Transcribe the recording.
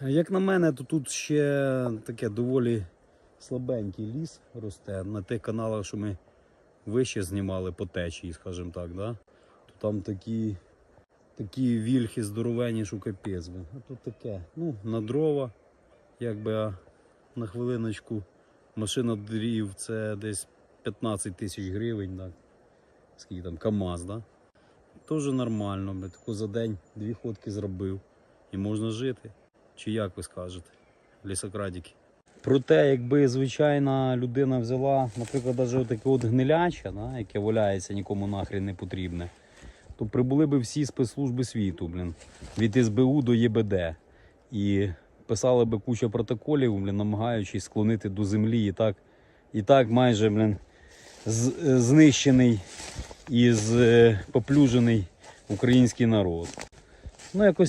Як на мене, то тут ще таке доволі слабенький ліс росте. На тих каналах, що ми вище знімали по течії, скажімо так, да? то там такі, такі вільхи здоровенні, що капець. А тут таке, ну, на дрова, якби на хвилиночку. Машина дрів це десь 15 тисяч гривень, так. Скільки там, КАМАЗ, да? Теж нормально, таку за день дві ходки зробив. І можна жити. Чи як ви скажете, лісокрадіки? Проте, якби звичайна людина взяла, наприклад, навіть таке от гниляче, да, яке валяється, нікому нахрен не потрібне, то прибули би всі спецслужби світу, блін, від СБУ до ЄБД. І писали би куча протоколів, блін, намагаючись склонити до землі. І так, і так майже блін, знищений і е, поплюжений український народ. Ну, якось